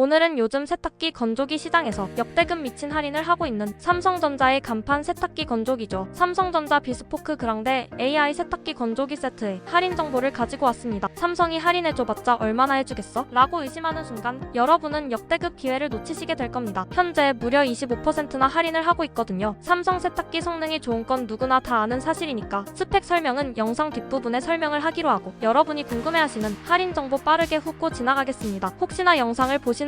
오늘은 요즘 세탁기 건조기 시장에서 역대급 미친 할인을 하고 있는 삼성전자의 간판 세탁기 건조기죠. 삼성전자 비스포크 그랑데 AI 세탁기 건조기 세트의 할인 정보를 가지고 왔습니다. 삼성이 할인해줘봤자 얼마나 해주겠어? 라고 의심하는 순간 여러분은 역대급 기회를 놓치시게 될 겁니다. 현재 무려 25%나 할인을 하고 있거든요. 삼성 세탁기 성능이 좋은 건 누구나 다 아는 사실이니까 스펙 설명은 영상 뒷부분에 설명을 하기로 하고 여러분이 궁금해하시는 할인 정보 빠르게 훑고 지나가겠습니다. 혹시나 영상을 보시는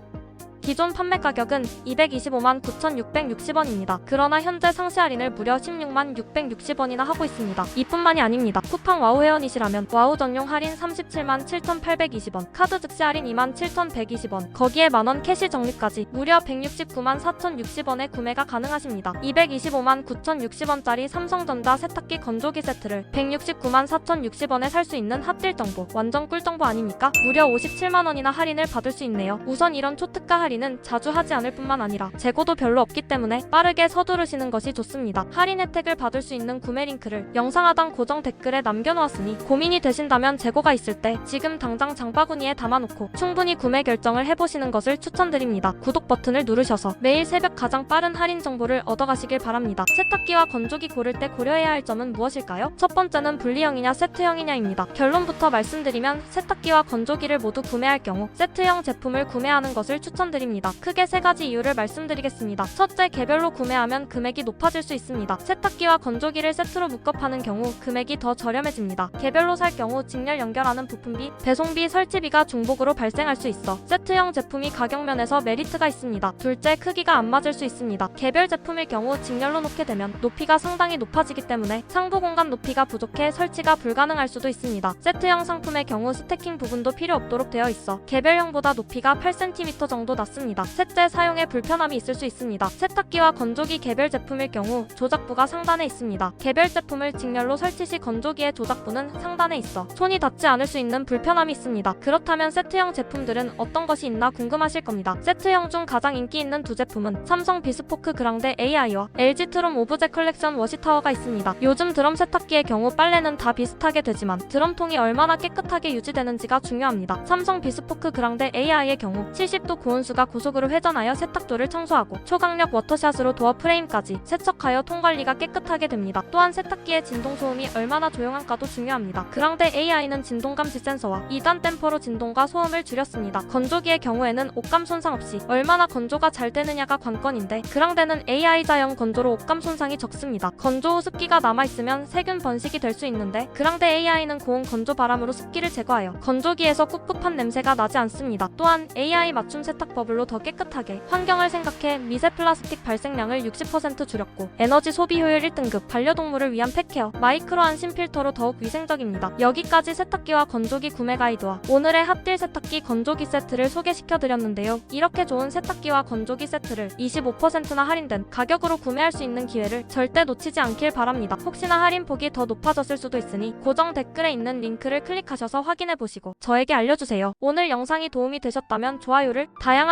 기존 판매 가격은 225만 9,660원입니다. 그러나 현재 상시 할인을 무려 16만 660원이나 하고 있습니다. 이뿐만이 아닙니다. 쿠팡 와우 회원이시라면 와우 전용 할인 37만 7,820원, 카드 즉시 할인 2만 7,120원, 거기에 만원 캐시 적립까지 무려 169만 4,060원에 구매가 가능하십니다. 225만 9,060원짜리 삼성전자 세탁기 건조기 세트를 169만 4,060원에 살 수 있는 핫딜 정보, 완전 꿀 정보 아닙니까? 무려 57만 원이나 할인을 받을 수 있네요. 우선 이런 초특가 할인 은 자주 하지 않을 뿐만 아니라 재고도 별로 없기 때문에 빠르게 서두르시는 것이 좋습니다. 할인 혜택을 받을 수 있는 구매 링크를 영상 하단 고정 댓글에 남겨놓았으니 고민이 되신다면 재고가 있을 때 지금 당장 장바구니에 담아놓고 충분히 구매 결정을 해보시는 것을 추천드립니다. 구독 버튼을 누르셔서 매일 새벽 가장 빠른 할인 정보를 얻어가시길 바랍니다. 세탁기와 건조기 고를 때 고려해야 할 점은 무엇일까요? 첫 번째는 분리형이냐 세트형이냐입니다. 결론부터 말씀드리면 세탁기와 건조기를 모두 구매할 경우 세트형 제품을 구매하는 것을 추천드립니다. 크게 세 가지 이유를 말씀드리겠습니다. 첫째, 개별로 구매하면 금액이 높아질 수 있습니다. 세탁기와 건조기를 세트로 묶어 파는 경우 금액이 더 저렴해집니다. 개별로 살 경우 직렬 연결하는 부품비, 배송비, 설치비가 중복으로 발생할 수 있어 세트형 제품이 가격 면에서 메리트가 있습니다. 둘째, 크기가 안 맞을 수 있습니다. 개별 제품일 경우 직렬로 놓게 되면 높이가 상당히 높아지기 때문에 상부 공간 높이가 부족해 설치가 불가능할 수도 있습니다. 세트형 상품의 경우 스태킹 부분도 필요 없도록 되어 있어 개별형보다 높이가 8cm 정도 낮습니다. 셋째, 사용에 불편함이 있을 수 있습니다. 세탁기와 건조기 개별 제품일 경우 조작부가 상단에 있습니다. 개별 제품을 직렬로 설치 시 건조기의 조작부는 상단에 있어 손이 닿지 않을 수 있는 불편함이 있습니다. 그렇다면 세트형 제품들은 어떤 것이 있나 궁금하실 겁니다. 세트형 중 가장 인기 있는 두 제품은 삼성 비스포크 그랑데 AI와 LG 트롬 오브제 컬렉션 워시타워가 있습니다. 요즘 드럼 세탁기의 경우 빨래는 다 비슷하게 되지만 드럼통이 얼마나 깨끗하게 유지되는지가 중요합니다. 삼성 비스포크 그랑데 AI의 경우 70도 고온수가 고속으로 회전하여 세탁도를 청소하고 초강력 워터샷으로 도어 프레임까지 세척하여 통관리가 깨끗하게 됩니다. 또한 세탁기의 진동 소음이 얼마나 조용한가도 중요합니다. 그랑데 AI는 진동 감지 센서와 2단 댐퍼로 진동과 소음을 줄였습니다. 건조기의 경우에는 옷감 손상 없이 얼마나 건조가 잘 되느냐가 관건인데 그랑데는 AI 자형 건조로 옷감 손상이 적습니다. 건조 후 습기가 남아있으면 세균 번식이 될 수 있는데 그랑데 AI는 고온 건조 바람으로 습기를 제거하여 건조기에서 꿉꿉한 냄새가 나지 않습니다. 또한 AI 맞춤 세탁 버블로 더 깨끗하게 환경을 생각해 미세 플라스틱 발생량을 60% 줄였고 에너지 소비 효율 1등급 반려동물을 위한 팩케어 마이크로 안심 필터로 더욱 위생적입니다. 여기까지 세탁기와 건조기 구매 가이드와 오늘의 핫딜 세탁기 건조기 세트를 소개시켜 드렸는데요. 이렇게 좋은 세탁기와 건조기 세트를 25%나 할인된 가격으로 구매할 수 있는 기회를 절대 놓치지 않길 바랍니다. 혹시나 할인 폭이 더 높아졌을 수도 있으니 고정 댓글에 있는 링크를 클릭하셔서 확인해 보시고 저에게 알려주세요. 오늘 영상이 도움이 되셨다면 좋아요를 다양